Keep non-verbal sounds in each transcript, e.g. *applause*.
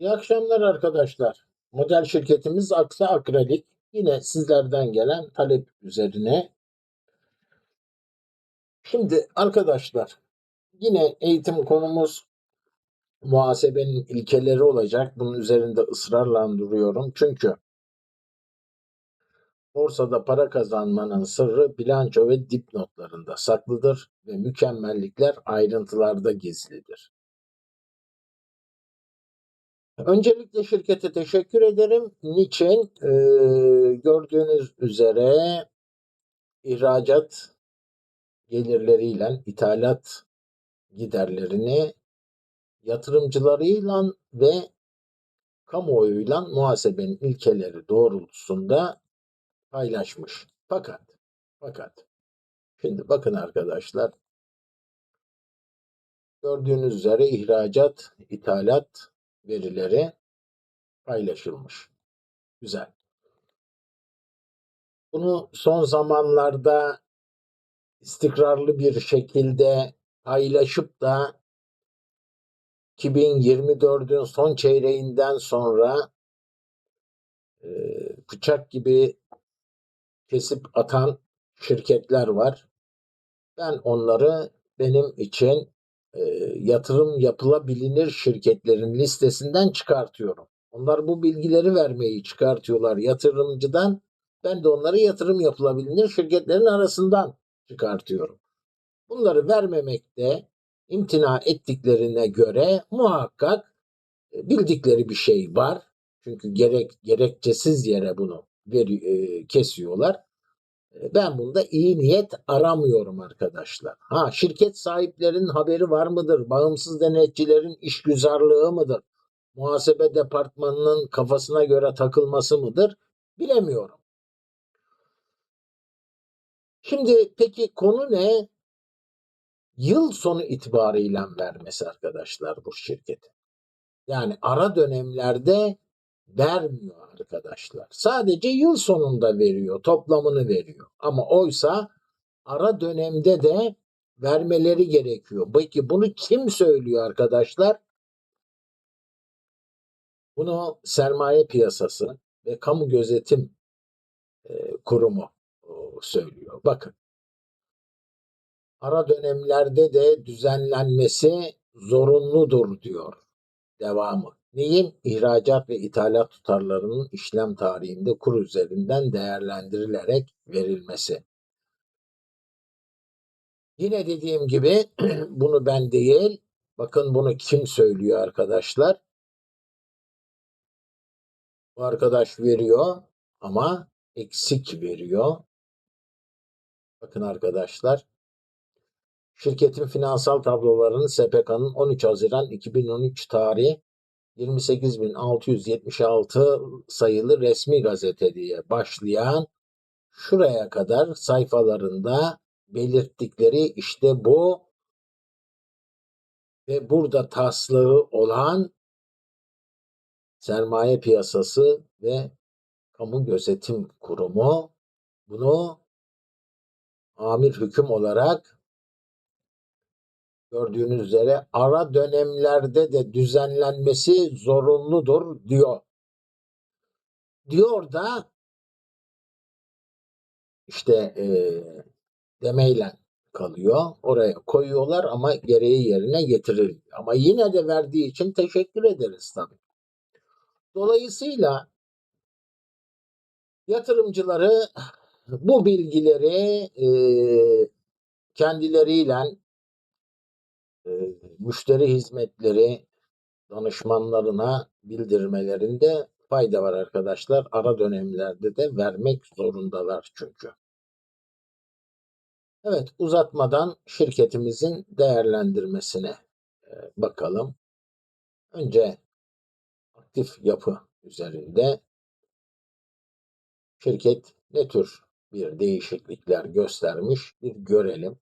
İyi akşamlar arkadaşlar. Model şirketimiz Aksa Akralik. Yine sizlerden gelen talep üzerine. Şimdi arkadaşlar yine eğitim konumuz muhasebenin ilkeleri olacak. Bunun üzerinde ısrarla duruyorum. Çünkü borsada para kazanmanın sırrı bilanço ve dipnotlarında saklıdır ve mükemmellikler ayrıntılarda gizlidir. Öncelikle şirkete teşekkür ederim. Niçin? Ee, gördüğünüz üzere ihracat gelirleriyle ithalat giderlerini yatırımcılarıyla ve kamuoyuyla muhasebenin ilkeleri doğrultusunda paylaşmış. Fakat fakat şimdi bakın arkadaşlar gördüğünüz üzere ihracat, ithalat verileri paylaşılmış. Güzel. Bunu son zamanlarda istikrarlı bir şekilde paylaşıp da 2024'ün son çeyreğinden sonra e, bıçak gibi kesip atan şirketler var. Ben onları benim için yatırım yapılabilir şirketlerin listesinden çıkartıyorum. Onlar bu bilgileri vermeyi çıkartıyorlar yatırımcıdan. Ben de onları yatırım yapılabilir şirketlerin arasından çıkartıyorum. Bunları vermemekte imtina ettiklerine göre muhakkak e, bildikleri bir şey var. Çünkü gerek gerekçesiz yere bunu veri, e, kesiyorlar. E, Ben bunda iyi niyet aramıyorum arkadaşlar. Ha şirket sahiplerinin haberi var mıdır? Bağımsız denetçilerin işgüzarlığı mıdır? Muhasebe departmanının kafasına göre takılması mıdır? Bilemiyorum. Şimdi peki konu ne? Yıl sonu itibarıyla vermesi arkadaşlar bu şirket. Yani ara dönemlerde vermiyor arkadaşlar. Sadece yıl sonunda veriyor, toplamını veriyor. Ama oysa ara dönemde de vermeleri gerekiyor. Peki bunu kim söylüyor arkadaşlar? Bunu sermaye piyasası ve kamu gözetim e, kurumu o, söylüyor. Bakın. Ara dönemlerde de düzenlenmesi zorunludur diyor. Devamı. Neyin? İhracat ve ithalat tutarlarının işlem tarihinde kur üzerinden değerlendirilerek verilmesi. Yine dediğim gibi *clears throat* bunu ben değil, bakın bunu kim söylüyor arkadaşlar? Bu arkadaş veriyor ama eksik veriyor. Bakın arkadaşlar, şirketin finansal tablolarını SPK'nın 13 Haziran 2013 tarihi 28.676 sayılı resmi gazete diye başlayan şuraya kadar sayfalarında belirttikleri işte bu ve burada taslağı olan sermaye piyasası ve kamu gözetim kurumu. Bunu amir hüküm olarak gördüğünüz üzere ara dönemlerde de düzenlenmesi zorunludur diyor. Diyor da işte e, demeyle kalıyor. Oraya koyuyorlar ama gereği yerine getirilmiyor. Ama yine de verdiği için teşekkür ederiz tabii. Dolayısıyla yatırımcıları bu bilgileri e, kendileriyle müşteri hizmetleri danışmanlarına bildirmelerinde fayda var arkadaşlar. Ara dönemlerde de vermek zorundalar çünkü. Evet uzatmadan şirketimizin değerlendirmesine bakalım. Önce aktif yapı üzerinde şirket ne tür bir değişiklikler göstermiş bir görelim.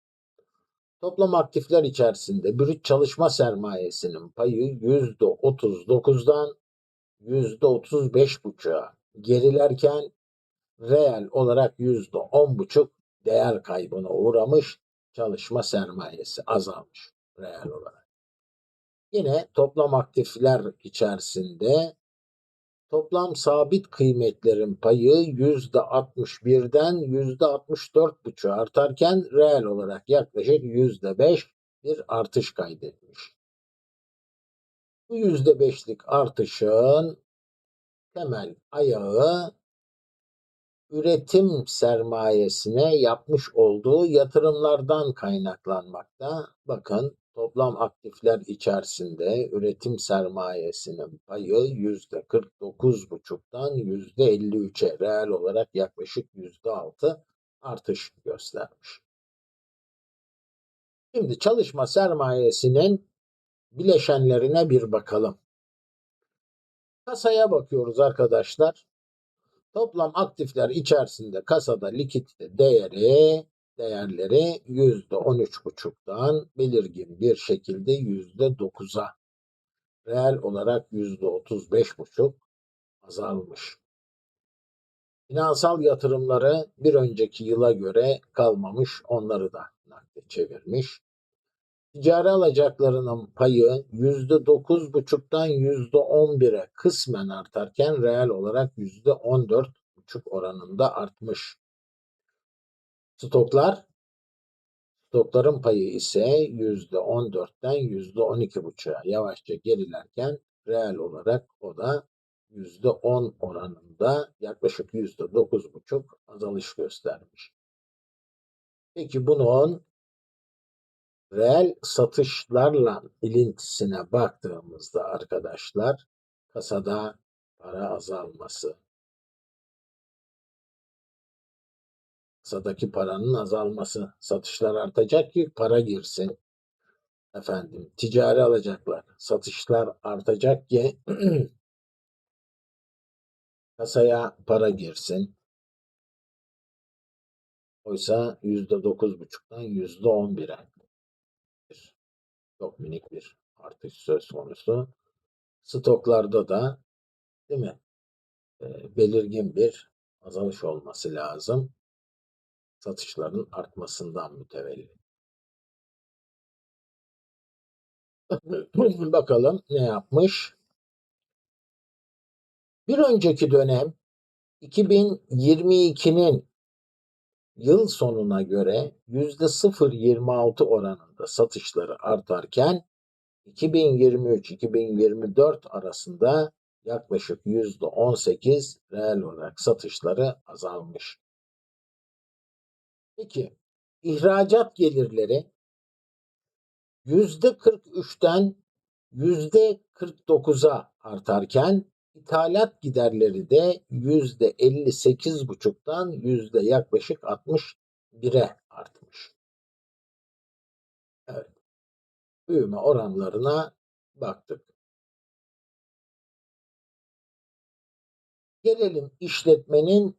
Toplam aktifler içerisinde brüt çalışma sermayesinin payı %39'dan %35,5'a gerilerken reel olarak %10,5 değer kaybına uğramış çalışma sermayesi azalmış. reel olarak. Yine toplam aktifler içerisinde toplam sabit kıymetlerin payı %61'den %64,5 artarken reel olarak yaklaşık %5 bir artış kaydetmiş. Bu %5'lik artışın temel ayağı üretim sermayesine yapmış olduğu yatırımlardan kaynaklanmakta. Bakın toplam aktifler içerisinde üretim sermayesinin payı yüzde 49,5'tan yüzde 53'e reel olarak yaklaşık yüzde 6 artış göstermiş. Şimdi çalışma sermayesinin bileşenlerine bir bakalım. Kasaya bakıyoruz arkadaşlar. Toplam aktifler içerisinde kasada likidite değeri değerleri yüzde on üç buçuktan belirgin bir şekilde yüzde dokuza reel olarak yüzde otuz beş buçuk azalmış. Finansal yatırımları bir önceki yıla göre kalmamış, onları da nakde çevirmiş. Ticari alacaklarının payı yüzde dokuz buçuktan yüzde on bire kısmen artarken reel olarak yüzde on dört buçuk oranında artmış. Stoklar stokların payı ise yüzde on dörtten yüzde on iki buçuğa yavaşça gerilerken reel olarak o da yüzde on oranında yaklaşık yüzde dokuz buçuk azalış göstermiş. Peki bunun reel satışlarla ilintisine baktığımızda arkadaşlar kasada para azalması. Kasadaki paranın azalması. Satışlar artacak ki para girsin. Efendim ticari alacaklar. Satışlar artacak ki *clears throat* kasaya para girsin. Oysa %9,5'dan %11'e çok minik bir artış söz konusu. Stoklarda da değil mi? E, belirgin bir azalış olması lazım. Satışların artmasından mütevelli. *laughs* Bakalım ne yapmış? Bir önceki dönem 2022'nin yıl sonuna göre %0.26 oranında satışları artarken 2023-2024 arasında yaklaşık %18 reel olarak satışları azalmış. Peki ihracat gelirleri %43'ten %49'a artarken ithalat giderleri de %58,5'tan yüzde yaklaşık 61'e artmış. Evet. Büyüme oranlarına baktık. Gelelim işletmenin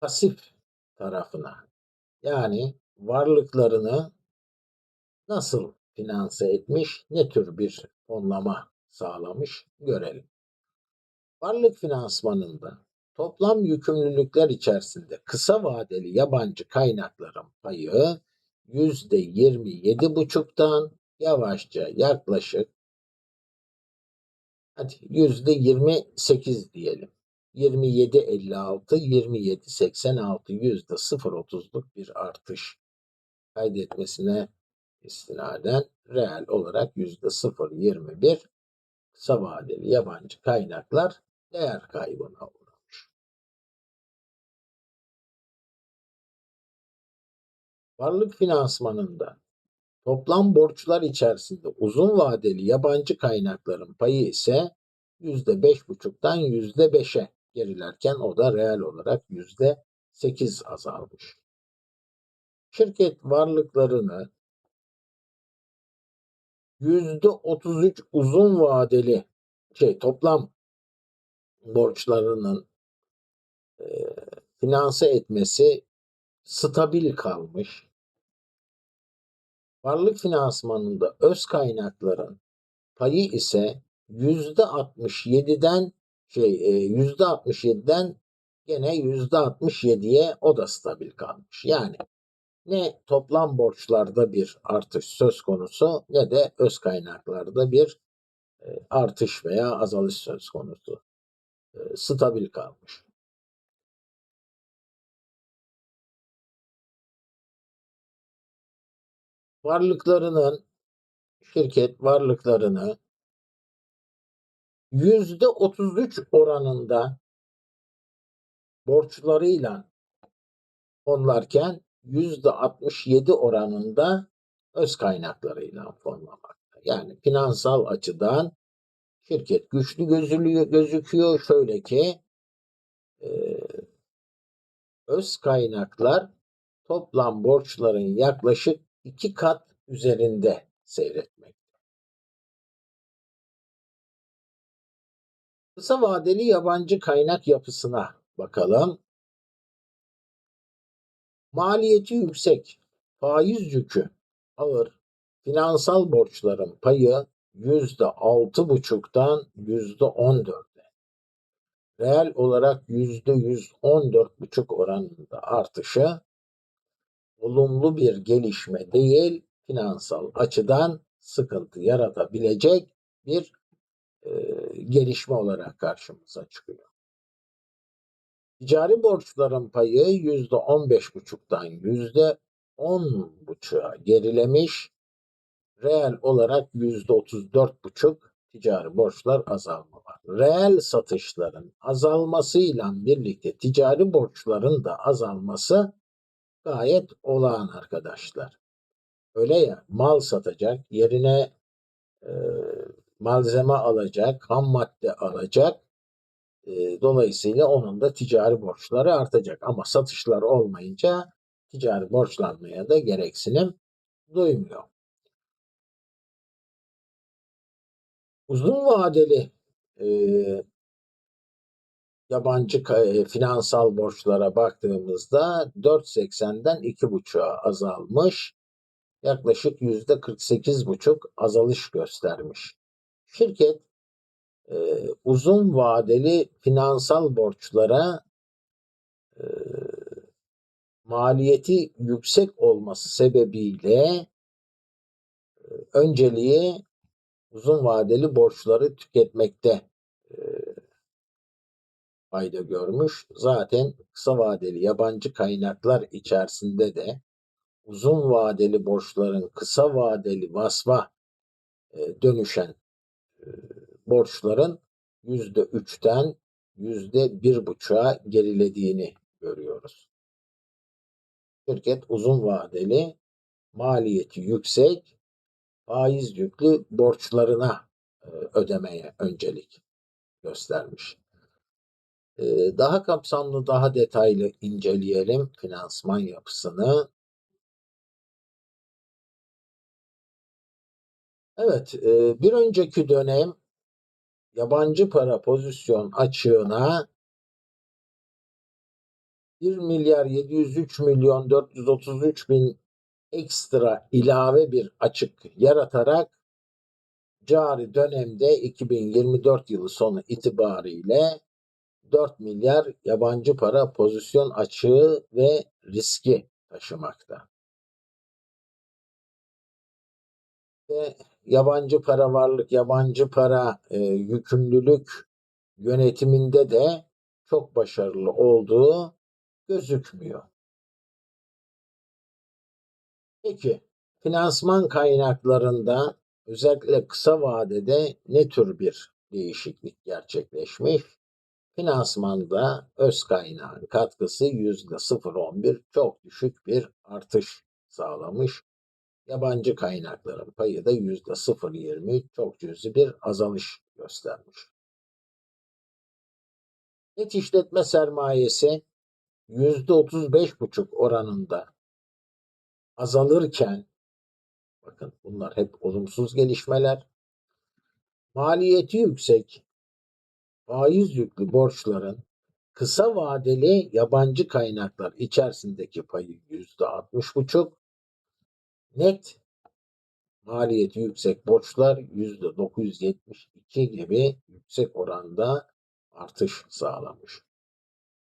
pasif tarafına. Yani varlıklarını nasıl finanse etmiş, ne tür bir fonlama sağlamış görelim. Varlık finansmanında toplam yükümlülükler içerisinde kısa vadeli yabancı kaynakların payı yüzde yirmi yedi buçuktan yavaşça yaklaşık hadi yüzde yirmi sekiz diyelim. 27.56, 27.86 yüzde 0.30'luk bir artış kaydetmesine istinaden reel olarak yüzde 0.21 kısa vadeli yabancı kaynaklar değer kaybına uğramış. Varlık finansmanında toplam borçlar içerisinde uzun vadeli yabancı kaynakların payı ise %5,5'tan %5'e gerilerken o da reel olarak %8 azalmış. Şirket varlıklarını %33 uzun vadeli şey toplam borçlarının e, finanse etmesi stabil kalmış. Varlık finansmanında öz kaynakların payı ise yüzde 67'den şey yüzde 67'den gene yüzde 67'ye o da stabil kalmış. Yani ne toplam borçlarda bir artış söz konusu ne de öz kaynaklarda bir artış veya azalış söz konusu. Stabil kalmış. Varlıklarının şirket varlıklarını yüzde 33 oranında borçlarıyla fonlarken yüzde 67 oranında öz kaynaklarıyla fonlamakta. Yani finansal açıdan şirket güçlü gözülüyor, gözüküyor. Şöyle ki e, öz kaynaklar toplam borçların yaklaşık iki kat üzerinde seyretmek. Kısa vadeli yabancı kaynak yapısına bakalım. Maliyeti yüksek, faiz yükü ağır, finansal borçların payı yüzde altı buçuktan yüzde on dörde. Reel olarak yüzde yüz on dört buçuk oranında artışı olumlu bir gelişme değil, finansal açıdan sıkıntı yaratabilecek bir e, gelişme olarak karşımıza çıkıyor. Ticari borçların payı yüzde on beş buçuktan yüzde on buçuğa gerilemiş. Reel olarak yüzde otuz dört buçuk ticari borçlar azalma var. Reel satışların azalmasıyla birlikte ticari borçların da azalması gayet olağan arkadaşlar. Öyle ya mal satacak yerine e, malzeme alacak, ham madde alacak e, dolayısıyla onun da ticari borçları artacak. Ama satışlar olmayınca ticari borçlanmaya da gereksinim duymuyor. Uzun vadeli e, yabancı e, finansal borçlara baktığımızda 4.80'den 2.5'a azalmış. Yaklaşık %48.5 azalış göstermiş. Şirket e, uzun vadeli finansal borçlara e, maliyeti yüksek olması sebebiyle e, önceliği uzun vadeli borçları tüketmekte e, görmüş. Zaten kısa vadeli yabancı kaynaklar içerisinde de uzun vadeli borçların kısa vadeli vasfa e, dönüşen e, borçların yüzde üçten yüzde bir buçuğa gerilediğini görüyoruz. Şirket uzun vadeli maliyeti yüksek faiz yüklü borçlarına e, ödemeye öncelik göstermiş. E, daha kapsamlı, daha detaylı inceleyelim finansman yapısını. Evet, e, bir önceki dönem yabancı para pozisyon açığına 1 milyar 703 milyon 433 bin ekstra ilave bir açık yaratarak cari dönemde 2024 yılı sonu itibariyle 4 milyar yabancı para pozisyon açığı ve riski taşımakta. Ve yabancı para varlık, yabancı para e, yükümlülük yönetiminde de çok başarılı olduğu gözükmüyor. Peki finansman kaynaklarında özellikle kısa vadede ne tür bir değişiklik gerçekleşmiş? Finansmanda öz kaynağın katkısı %0.11 çok düşük bir artış sağlamış. Yabancı kaynakların payı da %0.23 çok cüzi bir azalış göstermiş. Net işletme sermayesi %35,5 oranında azalırken bakın bunlar hep olumsuz gelişmeler. Maliyeti yüksek, faiz yüklü borçların kısa vadeli yabancı kaynaklar içerisindeki payı %60,5 net maliyeti yüksek borçlar %972 gibi yüksek oranda artış sağlamış.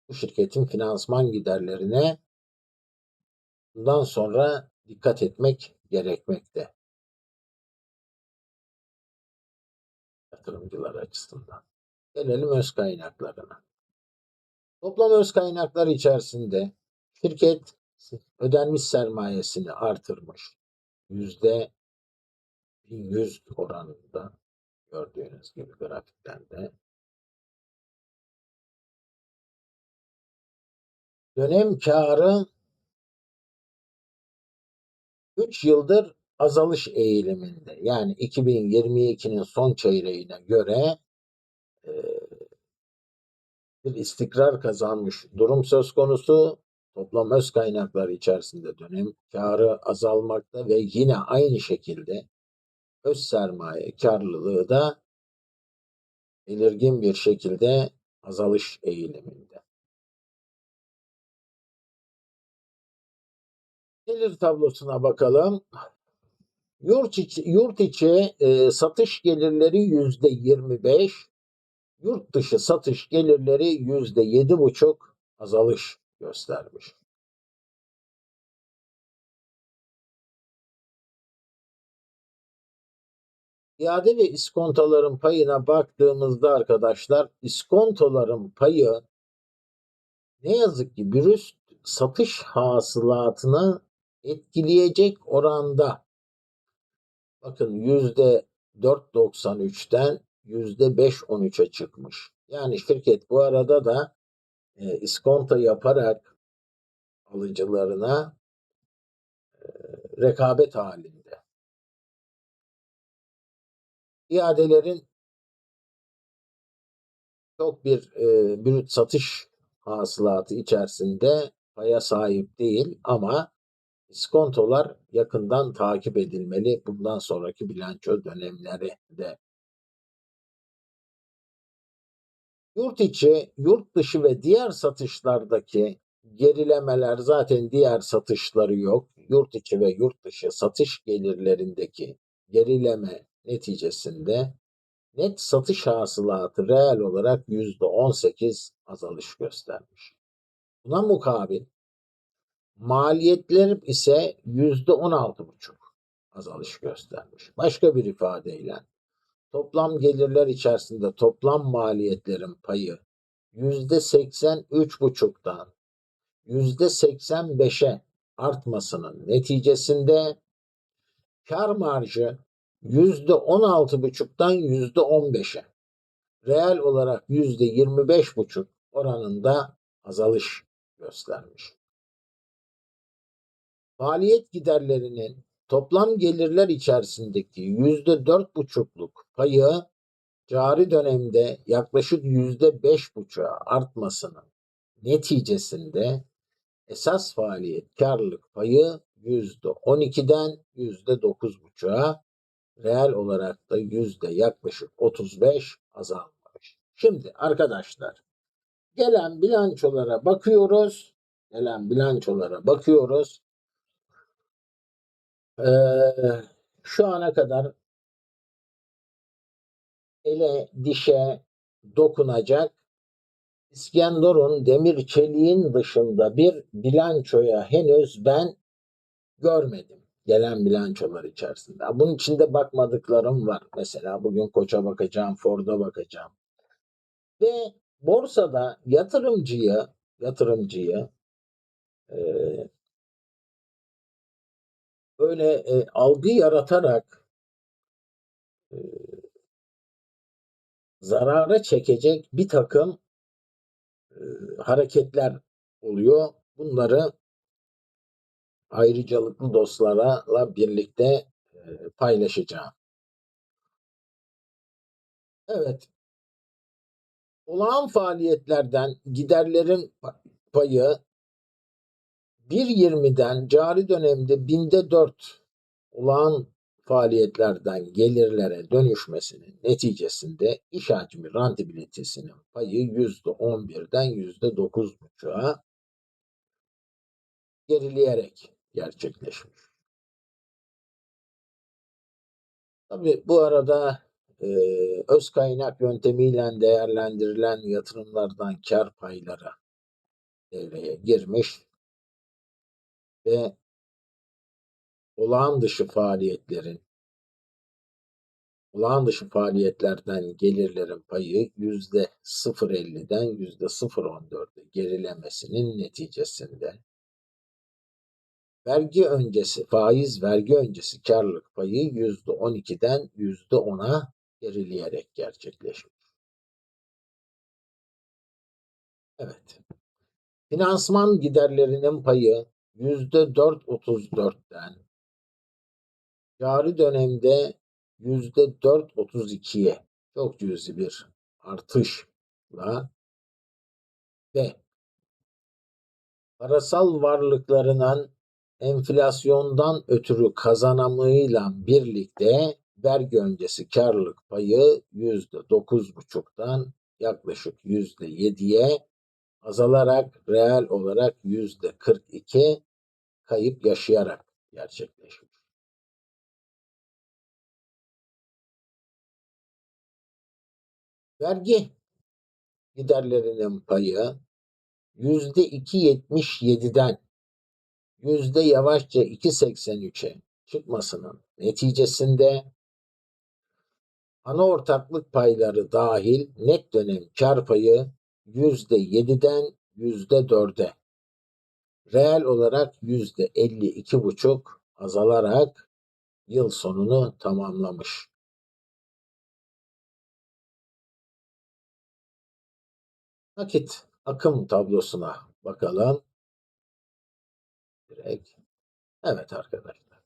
Bu şirketin finansman giderlerine Bundan sonra dikkat etmek gerekmekte. Yatırımcılar açısından. Gelelim öz kaynaklarına. Toplam öz kaynaklar içerisinde şirket ödenmiş sermayesini artırmış. Yüzde 1100 oranında gördüğünüz gibi grafiklerde. Dönem karı 3 yıldır azalış eğiliminde. Yani 2022'nin son çeyreğine göre e, bir istikrar kazanmış durum söz konusu. Toplam öz kaynaklar içerisinde dönem karı azalmakta ve yine aynı şekilde öz sermaye karlılığı da belirgin bir şekilde azalış eğiliminde. Gelir tablosuna bakalım. Yurt içi, yurt içi e, satış gelirleri yüzde 25, yurt dışı satış gelirleri yüzde yedi buçuk azalış göstermiş. İade ve iskontoların payına baktığımızda arkadaşlar iskontoların payı ne yazık ki brüst satış hasılatını etkileyecek oranda bakın yüzde 4.93'ten yüzde 5.13'e çıkmış. Yani şirket bu arada da e, iskonto yaparak alıcılarına e, rekabet halinde. İadelerin çok bir e, brüt satış hasılatı içerisinde paya sahip değil ama iskontolar yakından takip edilmeli bundan sonraki bilanço dönemleri de. Yurt içi, yurt dışı ve diğer satışlardaki gerilemeler zaten diğer satışları yok. Yurt içi ve yurt dışı satış gelirlerindeki gerileme neticesinde net satış hasılatı reel olarak %18 azalış göstermiş. Buna mukabil maliyetler ise %16,5 azalış göstermiş. Başka bir ifadeyle toplam gelirler içerisinde toplam maliyetlerin payı %83,5'tan %85'e artmasının neticesinde kar marjı %16,5'tan %15'e reel olarak %25,5 oranında azalış göstermiş. Faaliyet giderlerinin toplam gelirler içerisindeki %4,5'luk payı cari dönemde yaklaşık %5,5'a artmasının neticesinde esas faaliyet karlılık payı %12'den %9,5'a reel olarak da yüzde yaklaşık 35 azalmış. Şimdi arkadaşlar gelen bilançolara bakıyoruz. Gelen bilançolara bakıyoruz. Şu ana kadar ele dişe dokunacak İskenderun demir çeliğin dışında bir bilançoya henüz ben görmedim gelen bilançolar içerisinde. Bunun içinde bakmadıklarım var. Mesela bugün Koç'a bakacağım, Ford'a bakacağım. Ve borsada yatırımcıyı yatırımcıyı böyle e, algı yaratarak e, zarara çekecek bir takım e, hareketler oluyor. Bunları ayrıcalıklı dostlarla birlikte e, paylaşacağım. Evet. Olağan faaliyetlerden giderlerin payı 1.20'den cari dönemde binde 4 olağan faaliyetlerden gelirlere dönüşmesinin neticesinde iş hacmi rantibilitesinin payı %11'den %9.5'a gerileyerek gerçekleşmiş. Tabii bu arada e, öz kaynak yöntemiyle değerlendirilen yatırımlardan kar payları devreye girmiş ve olağan dışı faaliyetlerin olağan dışı faaliyetlerden gelirlerin payı yüzde 0.50'den yüzde 0.14'e gerilemesinin neticesinde vergi öncesi faiz vergi öncesi karlılık payı yüzde 12'den yüzde 10'a gerileyerek gerçekleşmiş. Evet. Finansman giderlerinin payı yüzde 4.34'ten cari dönemde yüzde 4.32'ye çok cüzi bir artışla. Ve parasal varlıklarının enflasyondan ötürü kazanımıyla birlikte vergi öncesi karlılık payı yüzde dokuz buçuktan yaklaşık yüzde yediye azalarak reel olarak yüzde kırk iki kayıp yaşayarak gerçekleşmiş. Vergi giderlerinin payı yüzde iki yetmiş yediden yüzde yavaşça 2.83'e çıkmasının neticesinde ana ortaklık payları dahil net dönem kar payı yüzde yediden yüzde dörde reel olarak yüzde elli iki buçuk azalarak yıl sonunu tamamlamış. Nakit akım tablosuna bakalım. Direkt. Evet arkadaşlar.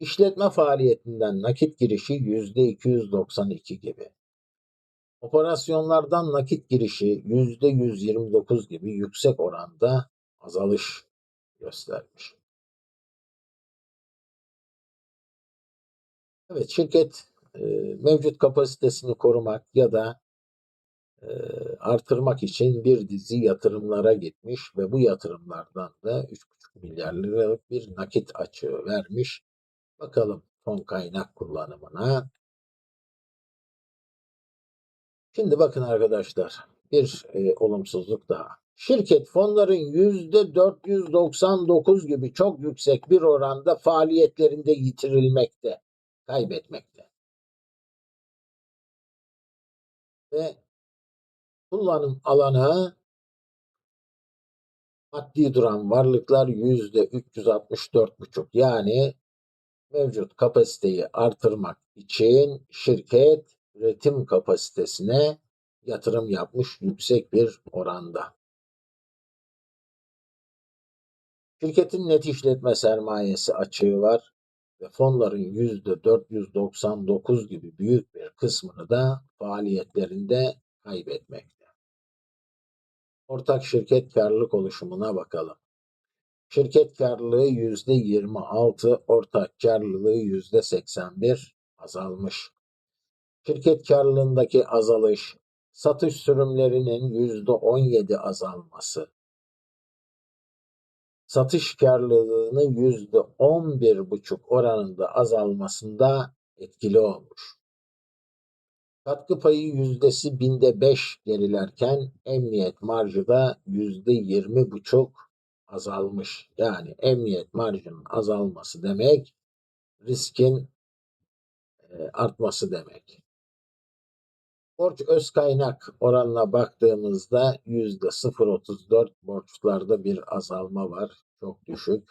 İşletme faaliyetinden nakit girişi yüzde 292 gibi. Operasyonlardan nakit girişi yüzde 129 gibi yüksek oranda azalış göstermiş. Evet şirket e, mevcut kapasitesini korumak ya da e, artırmak için bir dizi yatırımlara gitmiş ve bu yatırımlardan da 3,5 milyar liralık bir nakit açığı vermiş. Bakalım fon kaynak kullanımına. Şimdi bakın arkadaşlar bir e, olumsuzluk daha. Şirket fonların yüzde 499 gibi çok yüksek bir oranda faaliyetlerinde yitirilmekte, kaybetmekte. Ve kullanım alanı maddi duran varlıklar yüzde 364,5 yani mevcut kapasiteyi artırmak için şirket üretim kapasitesine yatırım yapmış yüksek bir oranda. Şirketin net işletme sermayesi açığı var ve fonların yüzde 499 gibi büyük bir kısmını da faaliyetlerinde kaybetmekte. Ortak şirket karlılık oluşumuna bakalım. Şirket karlılığı yüzde 26, ortak karlılığı yüzde 81 azalmış. Şirket karlılığındaki azalış, satış sürümlerinin yüzde 17 azalması, satış karlılığını yüzde on bir buçuk oranında azalmasında etkili olmuş. Katkı payı yüzdesi binde beş gerilerken emniyet marjı da yüzde yirmi buçuk azalmış. Yani emniyet marjının azalması demek riskin artması demek. Borç öz kaynak oranına baktığımızda yüzde 0.34 borçlarda bir azalma var. Çok düşük.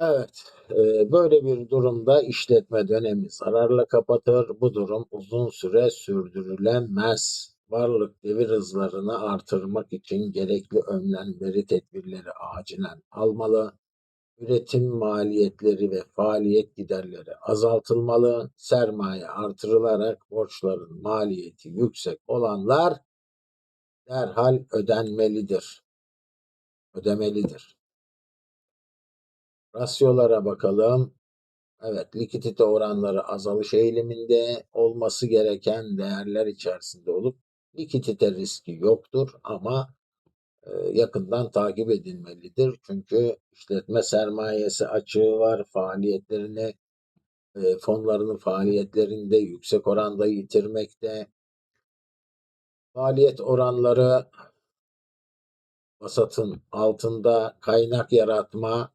Evet, e, böyle bir durumda işletme dönemi zararla kapatır. Bu durum uzun süre sürdürülemez. Varlık devir hızlarını artırmak için gerekli önlemleri, tedbirleri acilen almalı üretim maliyetleri ve faaliyet giderleri azaltılmalı, sermaye artırılarak borçların maliyeti yüksek olanlar derhal ödenmelidir. Ödemelidir. Rasyolara bakalım. Evet, likidite oranları azalış eğiliminde olması gereken değerler içerisinde olup likidite riski yoktur ama yakından takip edilmelidir. Çünkü işletme sermayesi açığı var, faaliyetlerini fonlarının faaliyetlerinde yüksek oranda yitirmekte. Faaliyet oranları vasatın altında kaynak yaratma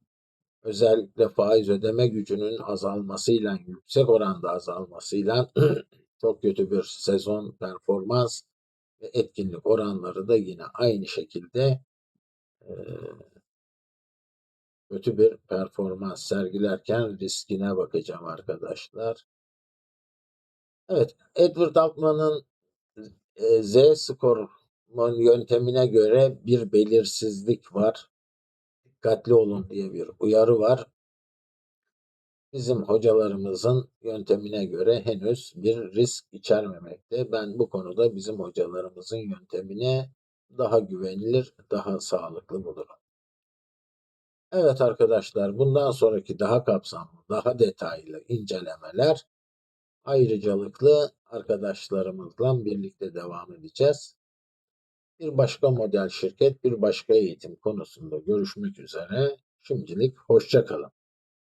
özellikle faiz ödeme gücünün azalmasıyla, yüksek oranda azalmasıyla *clears throat* çok kötü bir sezon performans ve etkinlik oranları da yine aynı şekilde kötü bir performans sergilerken riskine bakacağım arkadaşlar. Evet, Edward Altman'ın Z skor yöntemine göre bir belirsizlik var. Dikkatli olun diye bir uyarı var. Bizim hocalarımızın yöntemine göre henüz bir risk içermemekte. Ben bu konuda bizim hocalarımızın yöntemine daha güvenilir, daha sağlıklı bulurum. Evet arkadaşlar, bundan sonraki daha kapsamlı, daha detaylı incelemeler ayrıcalıklı arkadaşlarımızla birlikte devam edeceğiz. Bir başka model şirket, bir başka eğitim konusunda görüşmek üzere. Şimdilik hoşça kalın.